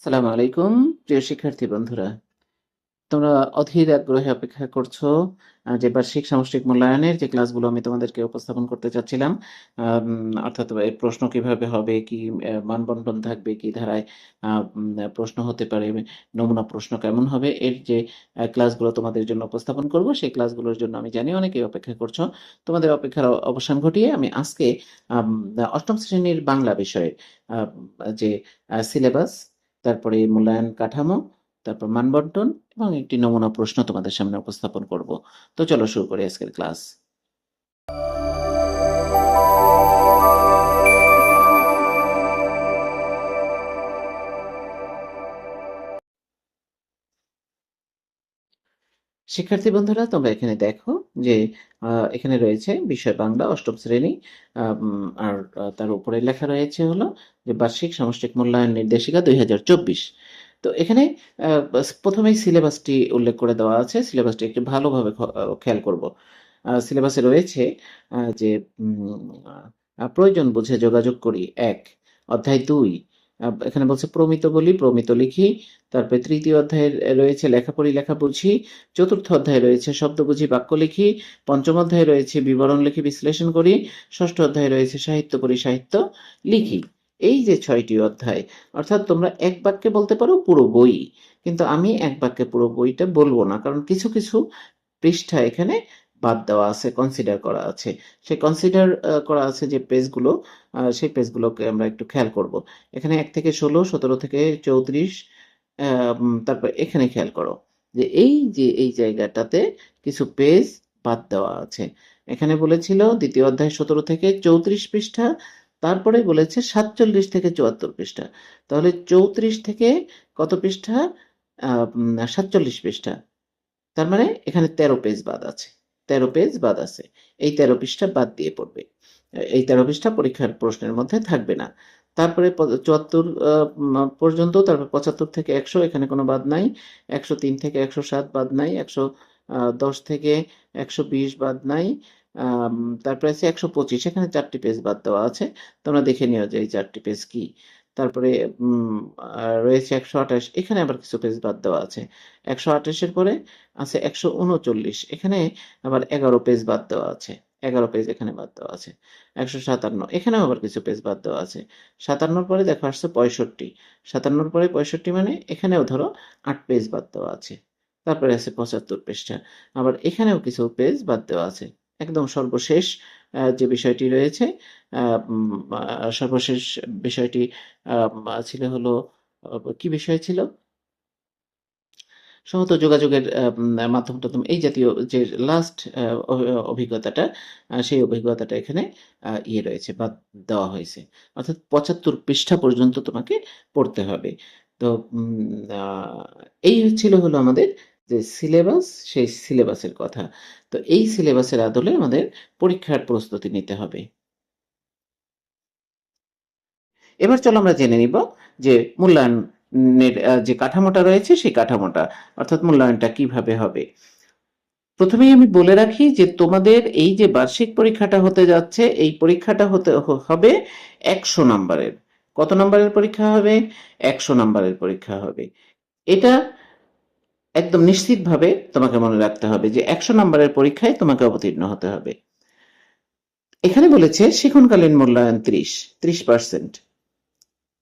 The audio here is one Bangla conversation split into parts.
সালামু আলাইকুম প্রিয় শিক্ষার্থী বন্ধুরা। তোমরা অধীর আগ্রহে অপেক্ষা করছ যে বার্ষিক সামষ্টিক মূল্যায়নের যে ক্লাসগুলো আমি তোমাদেরকে উপস্থাপন করতে চাচ্ছিলাম অর্থাৎ এর প্রশ্ন কীভাবে হবে কি আহ, মানবন্টন থাকবে কি ধারায় প্রশ্ন হতে পারে নমুনা প্রশ্ন কেমন হবে এর যে ক্লাসগুলো তোমাদের জন্য উপস্থাপন করব সেই ক্লাসগুলোর জন্য আমি জানি অনেকেই অপেক্ষা করছ। তোমাদের অপেক্ষার অবসান ঘটিয়ে আমি আজকে অষ্টম শ্রেণির বাংলা বিষয়ের যে সিলেবাস তারপরে মূল্যায়ন কাঠামো, তারপর মানবন্টন এবং একটি নমুনা প্রশ্ন তোমাদের সামনে উপস্থাপন করব। তো চলো শুরু করি আজকের ক্লাস। শিক্ষার্থী বন্ধুরা, তোমরা এখানে দেখো যে এখানে রয়েছে বিষয় বাংলা অষ্টম শ্রেণি আর তার উপরে লেখা রয়েছে হলো যে বার্ষিক সামষ্টিক মূল্যায়ন নির্দেশিকা দুই হাজার চব্বিশ। তো এখানে প্রথমেই সিলেবাসটি উল্লেখ করে দেওয়া আছে, সিলেবাসটি একটু ভালোভাবে খেয়াল করব। সিলেবাসে রয়েছে যে প্রয়োজন বুঝে যোগাযোগ করি, এক। অধ্যায় দুই এখানে বলছে প্রমিত বলি, প্রমিত লিখি। তারপরে তৃতীয় অধ্যায়ে রয়েছে লেখাপড়ি, লেখা বুঝি। চতুর্থ অধ্যায়ে রয়েছে শব্দ বুঝি, বাক্য লিখি। পঞ্চম অধ্যায়ে রয়েছে বিবরণ লিখি, বিশ্লেষণ করি। ষষ্ঠ অধ্যায়ে রয়েছে সাহিত্য পড়ি সাহিত্য লিখি। এই যে ছয়টি অধ্যায়, অর্থাৎ তোমরা এক বাক্যে বলতে পারো পুরো বই, কিন্তু আমি এক বাক্যে পুরো বইটা বলব না, কারণ কিছু কিছু পৃষ্ঠা এখানে বাদ দেওয়া আছে কনসিডার করা আছে। সেই কনসিডার করা আছে যে পেজগুলো সেই পেজগুলোকে আমরা একটু খেয়াল করব। এখানে এক থেকে ষোলো, সতেরো থেকে চৌত্রিশ তারপর এখানে খেয়াল করো যে এই যে, এই জায়গাটাতে কিছু পেজ বাদ দেওয়া আছে। এখানে বলেছিল দ্বিতীয় অধ্যায় সতেরো থেকে চৌত্রিশ পৃষ্ঠা, তারপরে বলেছে সাতচল্লিশ থেকে চুয়াত্তর পৃষ্ঠা। তাহলে চৌত্রিশ থেকে কত পৃষ্ঠা? সাতচল্লিশ পৃষ্ঠা। তার মানে এখানে তেরো পেজ বাদ আছে। তেরো পেজ বাদ আছে। এই তেরো পৃষ্ঠা বাদ দিয়ে পড়বে। এই তেরো পৃষ্ঠা পরীক্ষার প্রশ্নের মধ্যে থাকবে না। তারপরে চুয়াত্তর পর্যন্ত, তারপর পঁচাত্তর থেকে একশো, এখানে কোনো বাদ নাই। একশো তিন থেকে একশো সাত বাদ নাই। একশো দশ থেকে একশো বিশ বাদ নাই। তারপরে আছে একশো পঁচিশ, এখানে চারটি পেজ বাদ দেওয়া আছে। তোমরা দেখে নিও যে এই চারটি পেজ কি। তারপরে রয়েছে একশো আঠাশ, এখানে আবার কিছু পেজ বাদ দেওয়া আছে। একশো আঠাশের পরে আছে একশো উনচল্লিশ, এখানে আবার এগারো পেজ বাদ দেওয়া আছে। এগারো পেজ এখানে বাদ দেওয়া আছে। একশো সাতান্ন, এখানেও আবার কিছু পেজ বাদ দেওয়া আছে। সাতান্নর পরে দেখো আসছে পঁয়ষট্টি। সাতান্নর পরে পঁয়ষট্টি মানে এখানেও ধরো আট পেজ বাদ দেওয়া আছে। তারপরে আছে পঁচাত্তর পৃষ্ঠা। আবার এখানেও কিছু পেজ বাদ দেওয়া আছে। একদম সর্বশেষ যে বিষয়টি রয়েছে সর্বশেষ বিষয়টি ছিল হলো কি বিষয় ছিল? সহত যোগাযোগের মাধ্যম টাধ্যম এই জাতীয় যে লাস্ট অভিজ্ঞতাটা সেই অভিজ্ঞতাটা এখানে ইয়ে রয়েছে বা দেওয়া হয়েছে। অর্থাৎ পঁচাত্তর পৃষ্ঠা পর্যন্ত তোমাকে পড়তে হবে। তো এই ছিল হলো আমাদের যে সিলেবাস সেই সিলেবাসের কথা। তো এই সিলেবাসের আদলে আমাদের পরীক্ষার প্রস্তুতি নিতে হবে। এবার চলো আমরা জেনে নিব যে মূল্যায়নের যে কাঠামোটা রয়েছে, সেই কাঠামোটা, অর্থাৎ মূল্যায়নটা কীভাবে হবে। প্রথমেই আমি বলে রাখি যে তোমাদের এই যে বার্ষিক পরীক্ষাটা হতে যাচ্ছে, এই পরীক্ষাটা হতে হবে একশো নাম্বারের। কত নাম্বারের পরীক্ষা হবে? একশো নাম্বারের পরীক্ষা হবে। এটা একদম নিশ্চিতভাবে তোমাকে মনে রাখতে হবে যে একশো নাম্বারের পরীক্ষায় তোমাকে অবতীর্ণ হতে হবে। এখানে বলেছে শিক্ষণকালীন মূল্যায়ন ত্রিশ ত্রিশ পার্সেন্ট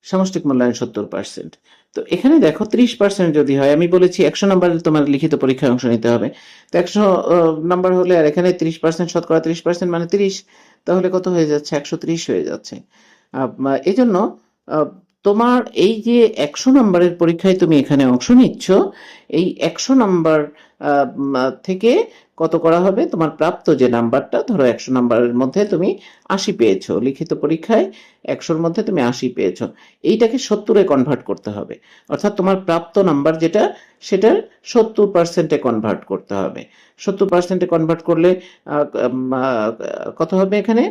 সামষ্টিক মূল্যায়ন সত্তর পার্সেন্ট তো এখানে দেখো ত্রিশ পার্সেন্ট যদি হয়, আমি বলেছি একশো নাম্বারের তোমার লিখিত পরীক্ষায় অংশ নিতে হবে। তো একশো নাম্বার হলে আর এখানে ত্রিশ পার্সেন্ট শতকরা ত্রিশ পার্সেন্ট মানে তিরিশ, তাহলে কত হয়ে যাচ্ছে? একশো ত্রিশ হয়ে যাচ্ছে। এই জন্য তোমার এই যে একশো নাম্বারের পরীক্ষায় তুমি এখানে অংশ নিচ্ছ, এই একশো নাম্বার থেকে কত করা হবে? তোমার প্রাপ্ত যে নাম্বারটা, ধরো একশো নাম্বারের মধ্যে তুমি আশি পেয়েছ। লিখিত পরীক্ষায় একশোর মধ্যে তুমি আশি পেয়েছ। এইটাকে সত্তরে কনভার্ট করতে হবে। অর্থাৎ তোমার প্রাপ্ত নাম্বার যেটা সেটার সত্তর পার্সেন্টে কনভার্ট করতে হবে। সত্তর পার্সেন্টে কনভার্ট করলে কত হবে এখানে?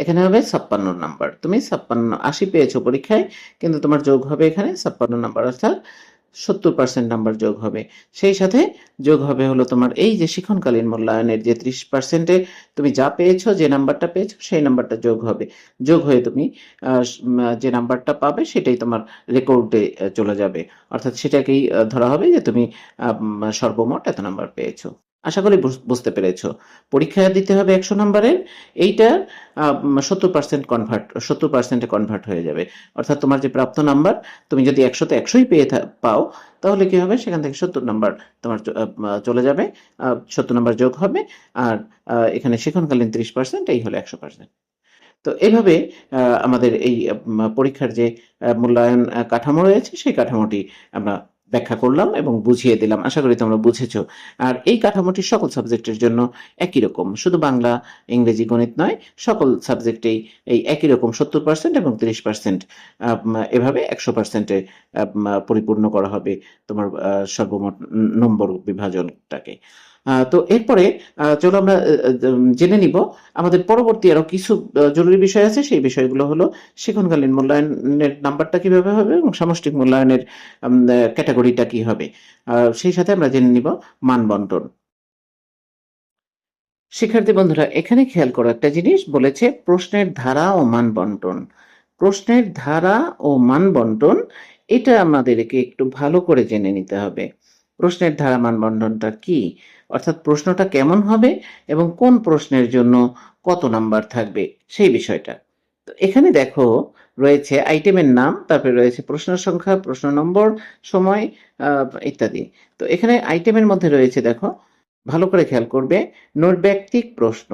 এখানে হবে ছাপ্পান্ন নাম্বার। তুমি ছাপ্পান্ন, আশি পেয়েছ পরীক্ষায়, কিন্তু তোমার যোগ হবে এখানে ছাপ্পান্ন নাম্বার, অর্থাৎ সত্তর পার্সেন্ট নাম্বার যোগ হবে। সেই সাথে যোগ হবে হলো তোমার এই যে শিক্ষণকালীন মূল্যায়নের যে ত্রিশ পার্সেন্টে তুমি যা পেয়েছ, যে নাম্বারটা পেয়েছ, সেই নাম্বারটা যোগ হবে। যোগ হয়ে তুমি যে নাম্বারটা পাবে সেটাই তোমার রেকর্ডে চলে যাবে। অর্থাৎ সেটাকেই ধরা হবে যে তুমি সর্বমোট এত নাম্বার পেয়েছ। আশা করি বুঝ- বুঝতে পেরেছ। পরীক্ষা দিতে হবে একশো নাম্বারের এইটা সত্তর পার্সেন্ট কনভার্ট সত্তর পার্সেন্টে কনভার্ট হয়ে যাবে। অর্থাৎ তোমার যে প্রাপ্ত নাম্বার তুমি যদি একশোতে একশোই পেয়ে পাও, তাহলে কি হবে? সেখান থেকে সত্তর নাম্বার তোমার চলে যাবে। সত্তর নাম্বার যোগ হবে, আর এখানে শিক্ষণকালীন ত্রিশ পার্সেন্ট এই হলো একশো পার্সেন্ট তো এইভাবে আমাদের এই পরীক্ষার যে মূল্যায়ন কাঠামো রয়েছে, সেই কাঠামোটি আমরা ব্যাখ্যা করলাম এবং বুঝিয়ে দিলাম। আশা করি তোমরা বুঝেছ। আর এই কাঠামোটি সকল সাবজেক্টের জন্য একই রকম। শুধু বাংলা, ইংরেজি, গণিত নয়, সকল সাবজেক্টেই এই একই রকম সত্তর পার্সেন্ট এবং তিরিশ পার্সেন্ট এভাবে একশো পার্সেন্টে পরিপূর্ণ করা হবে তোমার সর্বমোট নম্বর বিভাজনটাকে। তো এরপরে চলো আমরা জেনে নিব। আমাদের পরবর্তী আরও কিছু জরুরি বিষয় আছে, সেই বিষয়গুলো হলো শিক্ষণকালীন মূল্যায়নের নাম্বারটা কীভাবে হবে এবং সামষ্টিক মূল্যায়নের ক্যাটাগরিটা কি হবে। সেই সাথে আমরা জেনে নিব মান বন্টন। শিক্ষার্থী বন্ধুরা, এখানে খেয়াল করো একটা জিনিস, বলেছে প্রশ্নের ধারা ও মান বন্টন। প্রশ্নের ধারা ও মান বন্টন, এটা আমাদেরকে একটু ভালো করে জেনে নিতে হবে। প্রশ্নের ধারা মান বন্টনটা কি? অর্থাৎ প্রশ্নটা কেমন হবে এবং কোন প্রশ্নের জন্য কত নাম্বার থাকবে সেই বিষয়টা। তো এখানে দেখো রয়েছে আইটেমের নাম, তারপরে রয়েছে প্রশ্ন সংখ্যা, প্রশ্ন নম্বর, সময় ইত্যাদি। তো এখানে আইটেমের মধ্যে রয়েছে দেখো, ভালো করে খেয়াল করবে, নৈর্ব্যক্তিক প্রশ্ন।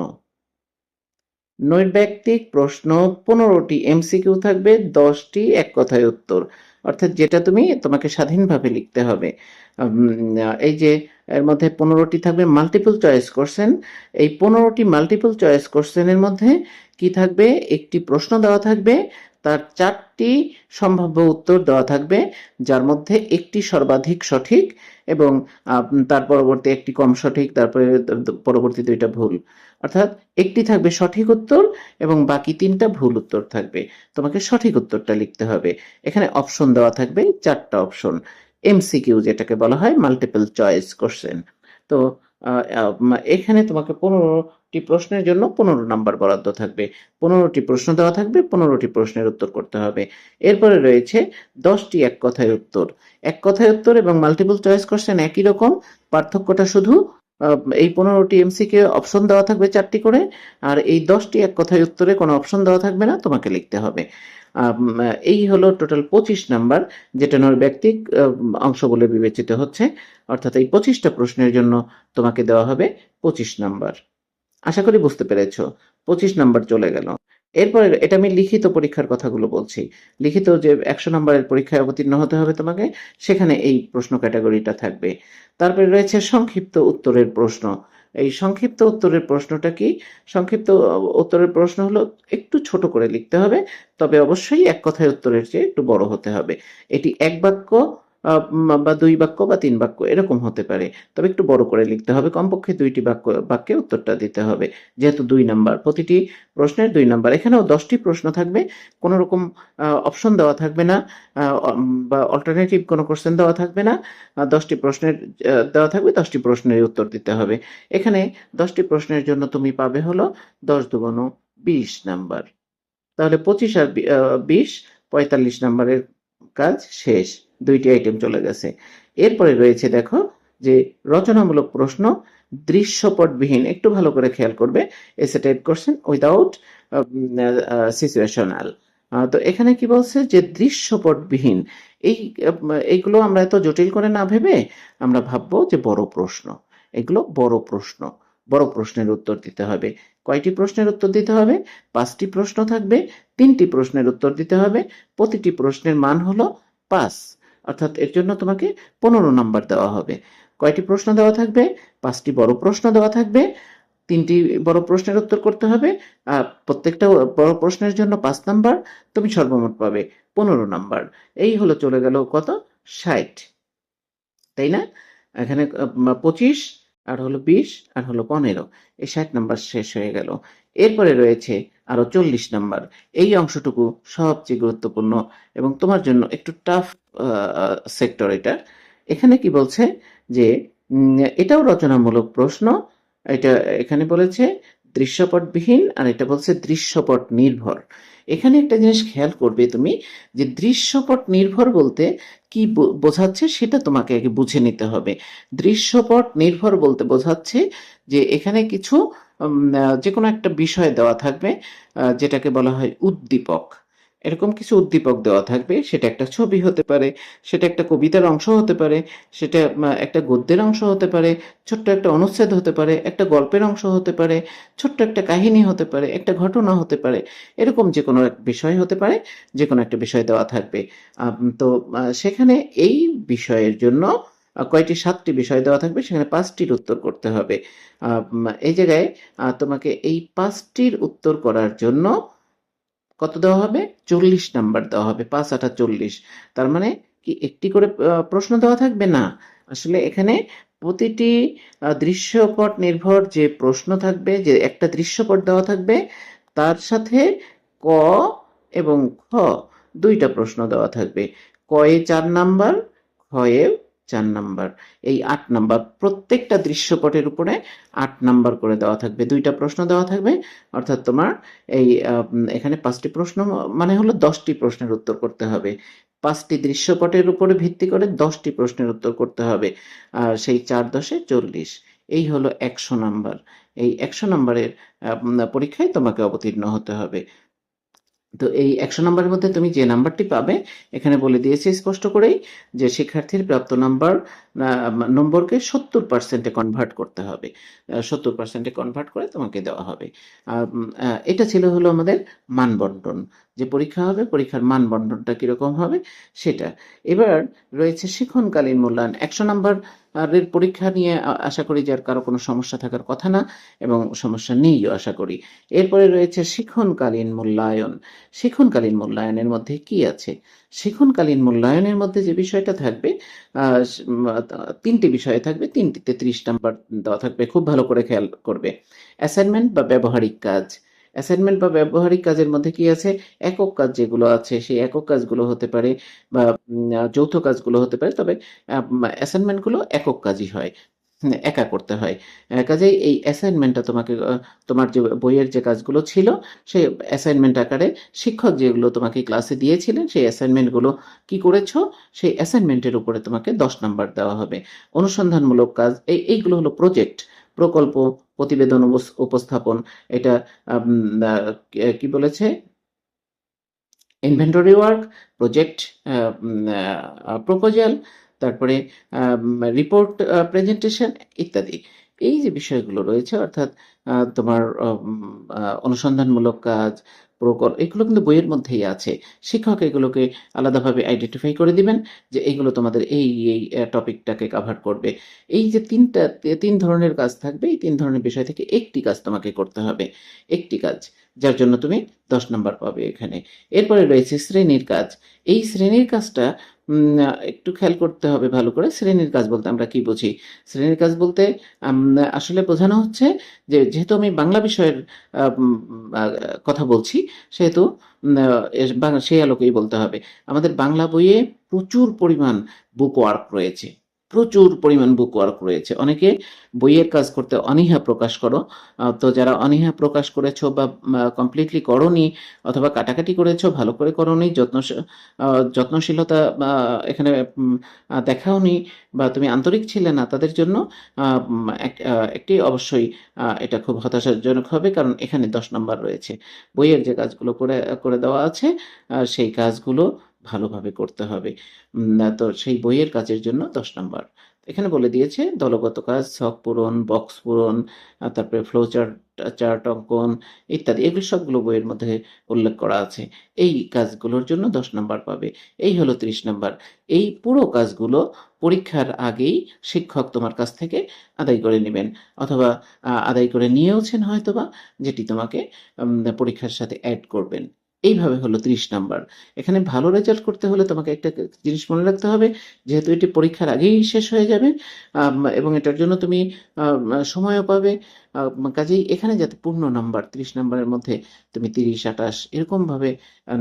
নৈর্ব্যক্তিক প্রশ্ন পনেরোটি এমসিকিউ থাকবে, দশটি এক কথায় উত্তর। অর্থাৎ যেটা তুমি তোমাকে স্বাধীনভাবে লিখতে হবে। এই যে এর মধ্যে পনেরোটি থাকবে মাল্টিপল চয়েস কোশ্চেন এই পনেরোটি মাল্টিপল চয়েস কোশ্চেনের মধ্যে কি থাকবে? একটি প্রশ্ন দেওয়া থাকবে, তার চারটি সম্ভাব্য উত্তর দেওয়া থাকবে, যার মধ্যে একটি সর্বাধিক সঠিক এবং তার পরবর্তী একটি কম সঠিক, তারপরে পরবর্তী দুইটা ভুল। অর্থাৎ একটি থাকবে সঠিক উত্তর এবং বাকি তিনটা ভুল উত্তর থাকবে। তোমাকে সঠিক উত্তরটা লিখতে হবে। এখানে অপশন দেওয়া থাকবে, চারটা অপশন এমসিকিউ যেটাকে বলা হয় মাল্টিপল চয়েস কোশ্চেন তো এখানে তোমাকে পনেরোটি প্রশ্নের জন্য পনেরো নাম্বার বরাদ্দ থাকবে। পনেরোটি প্রশ্ন দেওয়া থাকবে, পনেরোটি প্রশ্নের উত্তর করতে হবে। এরপরে রয়েছে দশটি এক কথায় উত্তর। এক কথায় উত্তর এবং মাল্টিপল চয়েস কোশ্চেন একই রকম। পার্থক্যটা শুধু এই পনেরোটি এমসিকে অপশন দেওয়া থাকবে চারটি করে, আর এই দশটি এক কথায় উত্তরে কোনো অপশন দেওয়া থাকবে না, তোমাকে লিখতে হবে। এই হলো টোটাল পঁচিশ নাম্বার যেটা নৈর্ব্যক্তিক আহ, অংশ বলে বিবেচিত হচ্ছে। অর্থাৎ এই পঁচিশটা প্রশ্নের জন্য তোমাকে দেওয়া হবে পঁচিশ নাম্বার। আশা করি বুঝতে পেরেছ পঁচিশ নাম্বার চলে গেল। এরপরে এটা আমি লিখিত পরীক্ষার কথাগুলো বলছি। লিখিত যে একশো নম্বরের পরীক্ষায় অবতীর্ণ হতে হবে তোমাকে সেখানে এই প্রশ্ন ক্যাটাগরিটা থাকবে। তারপরে রয়েছে সংক্ষিপ্ত উত্তরের প্রশ্ন। এই সংক্ষিপ্ত উত্তরের প্রশ্নটা কি? সংক্ষিপ্ত উত্তরের প্রশ্ন হলো একটু ছোট করে লিখতে হবে, তবে অবশ্যই এক কথায় উত্তরের চেয়ে একটু বড় হতে হবে। এটি এক বাক্য বা দুই বাক্য বা তিন বাক্য, এরকম হতে পারে। তবে একটু বড় করে লিখতে হবে, কমপক্ষে দুইটি বাক্য, বাক্যে উত্তরটা দিতে হবে। যেহেতু দুই নাম্বার, প্রতিটি প্রশ্নের দুই নাম্বার, এখানেও দশটি প্রশ্ন থাকবে, কোনো রকম অপশন দেওয়া থাকবে না বা অল্টারনেটিভ কোনো কোশ্চেন দেওয়া থাকবে না দশটি প্রশ্নের দেওয়া থাকবে, দশটি প্রশ্নের উত্তর দিতে হবে। এখানে দশটি প্রশ্নের জন্য তুমি পাবে হলো দশ দুগুণ বিশ নাম্বার। তাহলে পঁচিশ আর বিশ, পঁয়তাল্লিশ নাম্বারের কাজ শেষ। দুইটি আইটেম চলে গেছে। এরপরে রয়েছে দেখো যে রচনামূলক প্রশ্ন, দৃশ্যপটবিহীন, একটু ভালো করে খেয়াল করবে এসে টাইপ করছেন উইদাউট সিচুয়েশনাল তো এখানে কি বলছে যে দৃশ্যপটবিহীন, এই, এইগুলো আমরা এত জটিল করে না ভেবে আমরা ভাববো যে বড় প্রশ্ন। এগুলো বড় প্রশ্ন, বড় প্রশ্নের উত্তর দিতে হবে। কয়টি প্রশ্নের উত্তর দিতে হবে? পাঁচটি প্রশ্ন থাকবে, তিনটি প্রশ্নের উত্তর দিতে হবে, প্রতিটি প্রশ্নের মান হলো পাঁচ। অর্থাৎ এর জন্য তোমাকে পনেরো নাম্বার দেওয়া হবে। কয়টি প্রশ্ন দেওয়া থাকবে? পাঁচটি বড় প্রশ্ন দেওয়া থাকবে। তিনটি বড় প্রশ্নের উত্তর করতে হবে। আর প্রত্যেকটা বড় প্রশ্নের জন্য পাঁচ নাম্বার তুমি সর্বমোট পাবে পনেরো নাম্বার। এই হলো চলে গেল কত? ষাট। তাই না? এখানে পঁচিশ, আর হলো বিশ, আর হলো পনেরো। এই ষাট নাম্বার শেষ হয়ে গেল। এরপরে রয়েছে আরও চল্লিশ নাম্বার। এই অংশটুকু সবচেয়ে গুরুত্বপূর্ণ এবং তোমার জন্য একটু টাফ সেক্টর এটা। এখানে কি বলছে যে এটাও রচনামূলক প্রশ্ন। এটা এখানে বলেছে দৃশ্যপটবিহীন আর এটা বলছে দৃশ্যপট নির্ভর এখানে একটা জিনিস খেয়াল করবে তুমি যে দৃশ্যপট নির্ভর বলতে কি বোঝাচ্ছে সেটা তোমাকে আগে বুঝে নিতে হবে। দৃশ্যপট নির্ভর বলতে বোঝাচ্ছে যে এখানে কিছু যে কোনো একটা বিষয় দেওয়া থাকবে যেটাকে বলা হয় উদ্দীপক। এরকম কিছু উদ্দীপক দেওয়া থাকবে, সেটা একটা ছবি হতে পারে, সেটা একটা কবিতার অংশ হতে পারে, সেটা একটা গদ্যের অংশ হতে পারে, ছোট্ট একটা অনুচ্ছেদ হতে পারে, একটা গল্পের অংশ হতে পারে, ছোট্ট একটা কাহিনী হতে পারে, একটা ঘটনা হতে পারে, এরকম যে কোনো এক বিষয় হতে পারে যে কোনো একটা বিষয় দেওয়া থাকবে। তো সেখানে এই বিষয়ের জন্য কয়টি, সাতটি বিষয় দেওয়া থাকবে, সেখানে পাঁচটির উত্তর করতে হবে। এই জায়গায় তোমাকে এই পাঁচটির উত্তর করার জন্য কত দেওয়া হবে? চল্লিশ নাম্বার দেওয়া হবে, পাঁচ, আটা চল্লিশ। তার মানে কি একটি করে প্রশ্ন দেওয়া থাকবে? না। আসলে এখানে প্রতিটি দৃশ্যপট নির্ভর যে প্রশ্ন থাকবে, যে একটা দৃশ্যপট দেওয়া থাকবে, তার সাথে ক এবং খ দুইটা প্রশ্ন দেওয়া থাকবে। কয়ে চার নাম্বার, খয়ে চার নাম্বার। এই আট নাম্বার প্রত্যেকটা দৃশ্যপটের উপরে আট নাম্বার করে দেওয়া থাকবে। দুইটা প্রশ্ন দেওয়া থাকবে। অর্থাৎ তোমার এই এখানে পাঁচটি প্রশ্ন মানে হলো দশটি প্রশ্নের উত্তর করতে হবে। পাঁচটি দৃশ্যপটের উপরে ভিত্তি করে দশটি প্রশ্নের উত্তর করতে হবে। আর সেই চার দশে চল্লিশ। এই হলো একশো নাম্বার। এই একশো নাম্বারের পরীক্ষায় তোমাকে অবতীর্ণ হতে হবে। তো এই একশো নম্বরের মধ্যে তুমি যে নাম্বারটি পাবে, এখানে বলে দিয়েছি স্পষ্ট করেই যে শিক্ষার্থীর প্রাপ্ত নাম্বার নম্বরকে সত্তর পার্সেন্টে কনভার্ট করতে হবে। সত্তর পার্সেন্টে কনভার্ট করে তোমাকে দেওয়া হবে। এটা ছিল হলো আমাদের মানবন্টন। যে পরীক্ষা হবে, পরীক্ষার মানবন্টনটা কীরকম হবে সেটা। এবার রয়েছে শিক্ষণকালীন মূল্যায়ন। একশো নাম্বার এর পরীক্ষা নিয়ে আশা করি যে আর কারও কোনো সমস্যা থাকার কথা না এবং সমস্যা নেইও আশা করি। এরপরে রয়েছে শিক্ষণকালীন মূল্যায়ন। শিক্ষণকালীন মূল্যায়নের মধ্যে কি আছে? শিক্ষণকালীন মূল্যায়নের মধ্যে যে বিষয়টা থাকবে তিনটি বিষয় থাকবে, তিনটিতে ত্রিশ নাম্বার দেওয়া থাকবে, খুব ভালো করে খেয়াল করবে। অ্যাসাইনমেন্ট বা ব্যবহারিক কাজ। অ্যাসাইনমেন্ট বা ব্যবহারিক কাজের মধ্যে কি আছে? একক কাজ যেগুলো আছে, সেই একক কাজগুলো হতে পারে বা যৌথ কাজগুলো হতে পারে, তবে অ্যাসাইনমেন্টগুলো একক কাজই হয়। একা করতে হয়। কাজেই এই অ্যাসাইনমেন্টটা তোমাকে তোমার যে বইয়ের যে কাজগুলো ছিল, সেই অ্যাসাইনমেন্ট আকারে শিক্ষক যেগুলো তোমাকে ক্লাসে দিয়েছিলেন, সেই অ্যাসাইনমেন্টগুলো কি করেছ? সেই অ্যাসাইনমেন্টের উপরে তোমাকে দশ নাম্বার দেওয়া হবে। অনুসন্ধানমূলক কাজ, এই, এইগুলো হলো প্রজেক্ট প্রকল্প, প্রতিবেদন উপস- উপস্থাপন, এটা কি বলেছে? ইনভেন্টরি ওয়ার্ক প্রজেক্ট প্রপোজাল তারপরে রিপোর্ট প্রেজেন্টেশন ইত্যাদি। এই যে বিষয়গুলো রয়েছে, অর্থাৎ তোমার অনুসন্ধানমূলক কাজ প্রকল্প এগুলো কিন্তু বইয়ের মধ্যেই আছে। শিক্ষক এগুলোকে আলাদাভাবে আইডেন্টিফাই করে দিবেন যে এইগুলো তোমাদের এই এই টপিকটাকে কাভার করবে। এই যে তিনটা, তিন ধরনের কাজ থাকবে, এই তিন ধরনের বিষয় থেকে একটি কাজ তোমাকে করতে হবে। একটি কাজ, যার জন্য তুমি দশ নম্বর পাবে এখানে। এরপরে রয়েছে শ্রেণির কাজ। এই শ্রেণির কাজটা একটু খেয়াল করতে হবে ভালো করে শ্রেণির কাজ বলতে আমরা কি বুঝি? শ্রেণির কাজ বলতে আসলে বোঝানো হচ্ছে যে যেহেতু আমি বাংলা বিষয়ের কথা বলছি, সেহেতু সেই আলোকেই বলতে হবে। আমাদের বাংলা বইয়ে প্রচুর পরিমাণ বুক ওয়ার্ক রয়েছে। প্রচুর পরিমাণ বুক ওয়ার্ক রয়েছে। অনেকে বইয়ের কাজ করতে অনীহা প্রকাশ করো। তো যারা অনীহা প্রকাশ করেছ বা কমপ্লিটলি করনি অথবা কাটাকাটি করেছ, ভালো করে করনি, যত্ন যত্নশীলতা এখানে দেখাওনি বা তুমি আন্তরিক ছিলে না, তাদের জন্য এক- একটি অবশ্যই এটা খুব হতাশাজনক হবে কারণ এখানে দশ নম্বর রয়েছে। বইয়ের যে কাজগুলো করে করে দেওয়া আছে সেই কাজগুলো ভালোভাবে করতে হবে। তো সেই বইয়ের কাজের জন্য দশ নম্বর। এখানে বলে দিয়েছে, দলগত কাজ ছক পূরণ বক্স পূরণ তারপরে ফ্লো চার্ট চার্ট অঙ্কন ইত্যাদি। এগুলো সবগুলো বইয়ের মধ্যে উল্লেখ করা আছে। এই কাজগুলোর জন্য দশ নাম্বার পাবে। এই হলো ত্রিশ নাম্বার। এই পুরো কাজগুলো পরীক্ষার আগেই শিক্ষক তোমার কাছ থেকে আদায় করে নেবেন অথবা আদায় করে নিয়েওছেন হয়তোবা, যেটি তোমাকে পরীক্ষার সাথে অ্যাড করবেন। এইভাবে হলো ত্রিশ নাম্বার। এখানে ভালো রেজাল্ট করতে হলে তোমাকে একটা জিনিস মনে রাখতে হবে, যেহেতু এটি পরীক্ষার আগেই শেষ হয়ে যাবে এবং এটার জন্য তুমি সময়ও পাবে। কাজেই এখানে যাতে পূর্ণ নাম্বার তিরিশ নাম্বারের মধ্যে তুমি তিরিশ, আঠাশ, এরকম ভাবে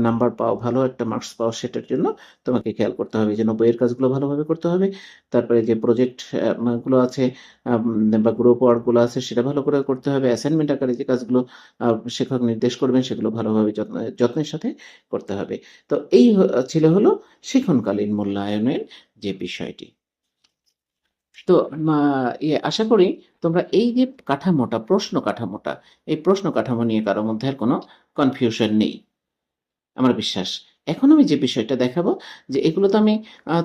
নাম্বার পাও, ভালো একটা মার্কস পাও, সেটার জন্য তোমাকে খেয়াল করতে হবে যে বইয়ের কাজগুলো ভালোভাবে করতে হবে। তারপরে যে প্রজেক্টগুলো আছে বা গ্রুপ ওয়ার্কগুলো আছে, সেটা ভালো করে করতে হবে। অ্যাসাইনমেন্ট আকারে যে কাজগুলো শিক্ষক নির্দেশ করবেন, সেগুলো ভালোভাবে যত্ন, যত্নের সাথে করতে হবে। তো এই ছিল হলো শিক্ষণকালীন মূল্যায়নের যে বিষয়টি। তো ইয়ে আশা করি তোমরা এই যে কাঠামোটা, প্রশ্ন কাঠামোটা, এই প্রশ্ন কাঠামো নিয়ে কারোর মধ্যে আর কোনো কনফিউশন নেই। আমার বিশ্বাস। এখন আমি যে বিষয়টা দেখাবো, যে এগুলো তো আমি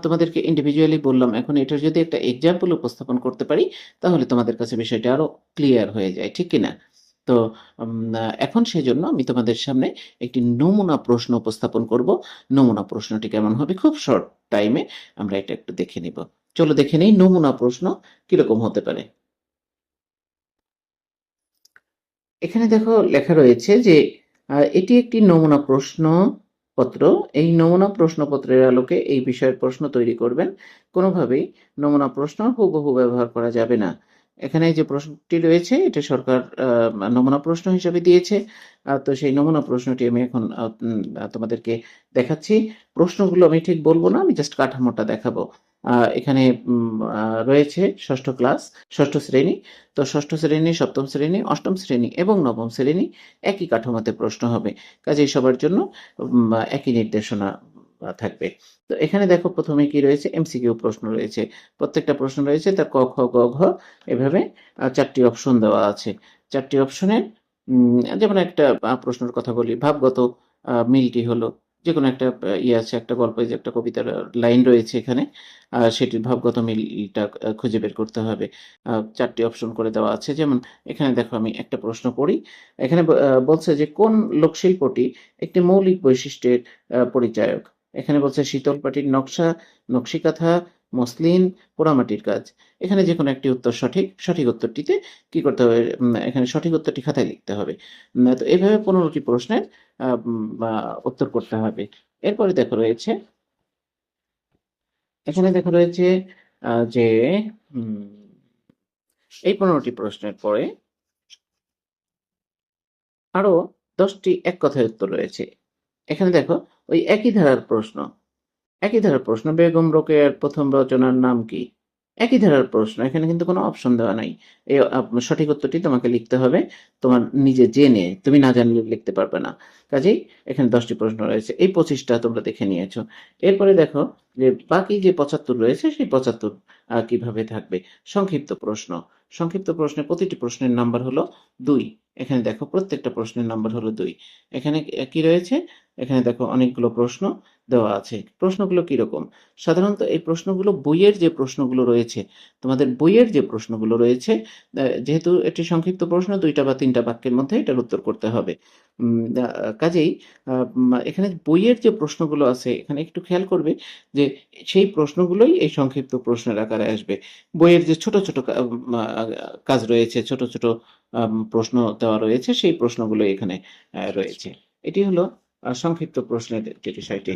তোমাদেরকে ইন্ডিভিজুয়ালি বললাম, এখন এটার যদি একটা এক্সাম্পল উপস্থাপন করতে পারি, তাহলে তোমাদের কাছে বিষয়টা আরও ক্লিয়ার হয়ে যায়, ঠিক কিনা? তো এখন সেজন্য আমি তোমাদের সামনে একটি নমুনা প্রশ্ন উপস্থাপন করব। নমুনা প্রশ্নটি কেমন হবে? খুব শর্ট টাইমে আমরা এটা একটু দেখে নিব। চলো দেখে নেই নমুনা প্রশ্ন কীরকম হতে পারে। এখানে দেখো লেখা রয়েছে যে এটি একটি নমুনা প্রশ্নপত্র। এই নমুনা প্রশ্নপত্রের আলোকে এই বিষয়ের প্রশ্ন তৈরি করবেন। কোনোভাবেই নমুনা প্রশ্ন হুবহু ব্যবহার করা যাবে না। এখানে যে প্রশ্নটি রয়েছে, এটা সরকার নমুনা প্রশ্ন হিসেবে দিয়েছে। তো সেই নমুনা প্রশ্নটি আমি এখন তোমাদেরকে দেখাচ্ছি। প্রশ্নগুলো আমি ঠিক বলব না, আমি জাস্ট কাঠামোটা দেখাবো। এখানে রয়েছে ষষ্ঠ ক্লাস, ষষ্ঠ শ্রেণি। তো ষষ্ঠ শ্রেণি, সপ্তম শ্রেণি, অষ্টম শ্রেণি এবং নবম শ্রেণি একই কাঠামোতে প্রশ্ন হবে। কাজেই সবার জন্য একই নির্দেশনা থাকবে। তো এখানে দেখো প্রথমে কি রয়েছে? এমসিকিউ প্রশ্ন রয়েছে। প্রত্যেকটা প্রশ্ন রয়েছে তার ক, খ, গ, ঘ এভাবে চারটি অপশন দেওয়া আছে। চারটি অপশনের যেমন একটা প্রশ্নের কথা বলি, ভাবগত মিলটি হলো। যে কোনো একটা ইয়ে আছে, একটা গল্পে যে একটা কবিতার লাইন রয়েছে এখানে সেটির ভাবগত মিলটা খুঁজে বের করতে হবে। চারটি অপশন করে দেওয়া আছে। যেমন, এখানে দেখো, আমি একটা প্রশ্ন পড়ি। এখানে বলছে যে, কোন লোকশিল্পটি একটি মৌলিক বৈশিষ্ট্যের পরিচায়ক? এখানে বলছে, শীতল পাটির নকশা, নকশিকাঁথা মসলিন পোড়ামাটির কাজ। এখানে যে কোনো একটি উত্তর সঠিক সঠিক উত্তরটিতে কি করতে হবে? এখানে সঠিক উত্তরটি খাতায় লিখতে হবে। তো এইভাবে পনেরোটি প্রশ্নের উত্তর করতে হবে। এরপরে দেখো রয়েছে, এখানে দেখো রয়েছে যে এই পনেরোটি প্রশ্নের পরে আরও দশটি এক কথায় উত্তর রয়েছে। এখানে দেখো, ওই একই ধারার প্রশ্ন একই ধারার প্রশ্ন, বেগম রোকেয়ার প্রথম রচনার নাম কি? একই ধারার প্রশ্ন, এখানে কিন্তু কোনো অপশন দেওয়া নাই। এই সঠিক উত্তরটি তোমাকে লিখতে হবে। তোমার নিজে জেনে, তুমি না জানলে লিখতে পারবে না। কাজেই এখানে দশটি প্রশ্ন রয়েছে। এই পঁচিশটা তোমরা দেখে নিয়েছো। এরপরে দেখো যে বাকি যে পঁচাত্তর রয়েছে, সেই পঁচাত্তর কীভাবে থাকবে? সংক্ষিপ্ত প্রশ্ন। সংক্ষিপ্ত প্রশ্নে প্রতিটি প্রশ্নের নাম্বার হলো দুই। এখানে দেখো প্রত্যেকটা প্রশ্নের নাম্বার হলো দুই। এখানে কি রয়েছে? এখানে দেখো অনেকগুলো প্রশ্ন দেওয়া আছে। প্রশ্নগুলো কীরকম? সাধারণত এই প্রশ্নগুলো বইয়ের যে প্রশ্নগুলো রয়েছে, তোমাদের বইয়ের যে প্রশ্নগুলো রয়েছে যেহেতু এটি সংক্ষিপ্ত প্রশ্ন, দুইটা বা তিনটা বাক্যের মধ্যে এটার উত্তর করতে হবে। কাজেই এখানে বইয়ের যে প্রশ্নগুলো আছে, এখানে একটু খেয়াল করবে যে সেই প্রশ্নগুলোই এই সংক্ষিপ্ত প্রশ্নের আকারে আসবে। বইয়ের যে ছোট ছোট কাজ রয়েছে, ছোট ছোট প্রশ্ন দেওয়া রয়েছে, সেই প্রশ্নগুলো এখানে রয়েছে। এটি হলো সংক্ষিপ্ত প্রশ্নের যে বিষয়টি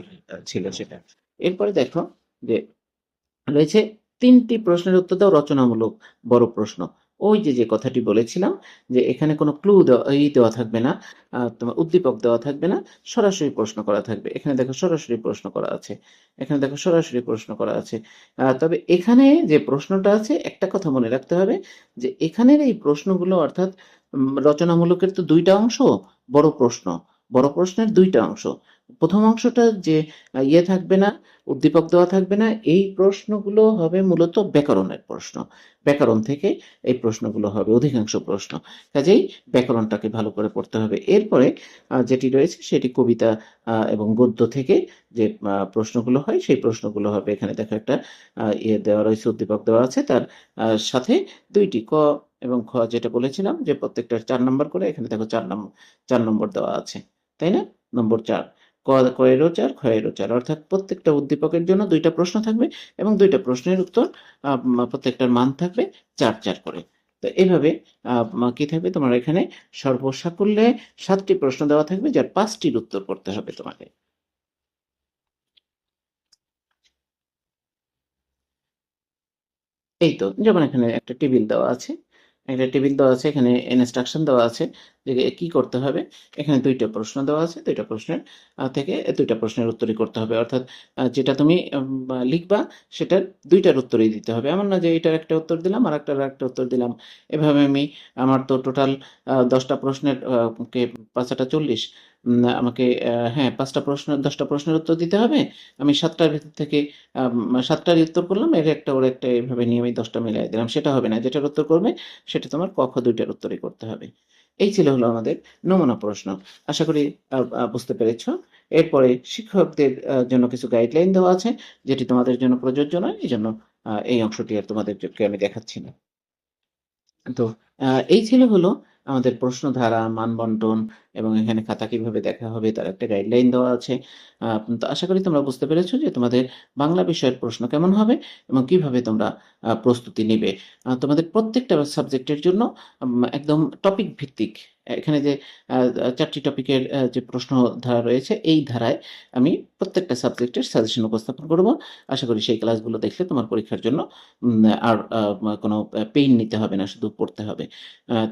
ছিল সেটা। এরপরে দেখো যে রয়েছে তিনটি প্রশ্নের উত্তর দাও, রচনামূলক বড় প্রশ্ন। ওই যে যে কথাটি বলেছিলাম যে এখানে কোনো ক্লু ই দেওয়া থাকবে না তোমার উদ্দীপক দেওয়া থাকবে না, সরাসরি প্রশ্ন করা থাকবে। এখানে দেখো সরাসরি প্রশ্ন করা আছে, এখানে দেখো সরাসরি প্রশ্ন করা আছে। তবে এখানে যে প্রশ্নটা আছে, একটা কথা মনে রাখতে হবে যে এখানের এই প্রশ্নগুলো অর্থাৎ রচনামূলকের তো দুইটা অংশ, বড় প্রশ্ন। বড় প্রশ্নের দুইটা অংশ। প্রথম অংশটা যে ইয়ে থাকবে না, উদ্দীপক দেওয়া থাকবে না, এই প্রশ্নগুলো হবে মূলত ব্যাকরণের প্রশ্ন। ব্যাকরণ থেকে এই প্রশ্নগুলো হবে অধিকাংশ প্রশ্ন। কাজেই ব্যাকরণটাকে ভালো করে পড়তে হবে। এরপরে যেটি রয়েছে সেটি কবিতা এবং গদ্য থেকে যে প্রশ্নগুলো হয়, সেই প্রশ্নগুলো হবে। এখানে দেখো একটা ইয়ে দেওয়া রয়েছে, উদ্দীপক দেওয়া আছে। তার সাথে দুইটি ক এবং খ যেটা বলেছিলাম, যে প্রত্যেকটা চার নম্বর করে, এখানে দেখো চার নম্বর চার নম্বর দেওয়া আছে। তাই না? নম্বর চার। কয়েরও চার ক্ষয়েরও চার। অর্থাৎ প্রত্যেকটা উদ্দীপকের জন্য দুইটা প্রশ্ন থাকবে এবং দুইটা প্রশ্নের উত্তর প্রত্যেকটার মান থাকবে চার চার করে। তো এইভাবে কি থাকবে তোমার এখানে? সর্বসাকুল্যে সাতটি প্রশ্ন দেওয়া থাকবে, যার পাঁচটির উত্তর করতে হবে তোমাকে। এই তো, যেমন এখানে একটা টেবিল দেওয়া আছে। একটা টেবিল দেওয়া আছে, এখানে ইনস্ট্রাকশন দেওয়া আছে যে কি করতে হবে। এখানে দুইটা প্রশ্ন দেওয়া আছে, দুইটা প্রশ্নের থেকে দুইটা প্রশ্নের উত্তরই করতে হবে। অর্থাৎ যেটা তুমি লিখবা, সেটার দুইটার উত্তরই দিতে হবে। এমন না যে এটার একটা উত্তর দিলাম আর একটার একটা উত্তর দিলাম। এভাবে আমি আমার তো টোটাল দশটা প্রশ্নের পাঁচটা চল্লিশ আমাকে হ্যাঁ পাঁচটা প্রশ্ন দশটা প্রশ্নের উত্তর দিতে হবে। আমি সাতটার ভিতর থেকে আম, সাতটারই উত্তর করলাম এর একটা ওর একটা এইভাবে নিয়ে আমি দশটা মিলাই দিলাম। সেটা হবে না যেটার উত্তর করবে সেটা তোমার ক খ দুইটার উত্তরই করতে হবে। এই ছিল হলো আমাদের নমুনা প্রশ্ন। আশা করি বুঝতে পেরেছ। এরপরে শিক্ষকদের জন্য কিছু গাইডলাইন দেওয়া আছে যেটি তোমাদের জন্য প্রযোজ্য নয় এই জন্য এই অংশটি আর তোমাদেরকে আমি দেখাচ্ছি না। তো এই ছিল হলো আমাদের প্রশ্নধারা ধারা মান বন্টন এবং এখানে খাতা কীভাবে দেখা হবে তার একটা গাইডলাইন দেওয়া আছে। তো আশা করি তোমরা বুঝতে পেরেছ যে তোমাদের বাংলা বিষয়ের প্রশ্ন কেমন হবে এবং কীভাবে তোমরা প্রস্তুতি নিবে। তোমাদের প্রত্যেকটা সাবজেক্টের জন্য একদম টপিক ভিত্তিক এখানে যে চারটি টপিকের যে প্রশ্ন ধারা রয়েছে, এই ধারায় আমি প্রত্যেকটা সাবজেক্টের সাজেশন উপস্থাপন করব। আশা করি সেই ক্লাসগুলো দেখলে তোমার পরীক্ষার জন্য আর কোনো পেইন নিতে হবে না, শুধু পড়তে হবে।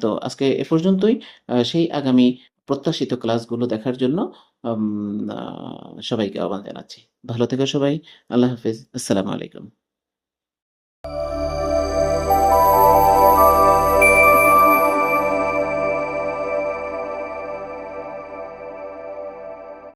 তো আজকে এ পর্যন্তই। সেই আগামী প্রত্যাশিত ক্লাসগুলো দেখার জন্য সবাইকে আহ্বান জানাচ্ছি। ভালো থেকো সবাই। আল্লাহ হাফিজ। আসসালামু আলাইকুম।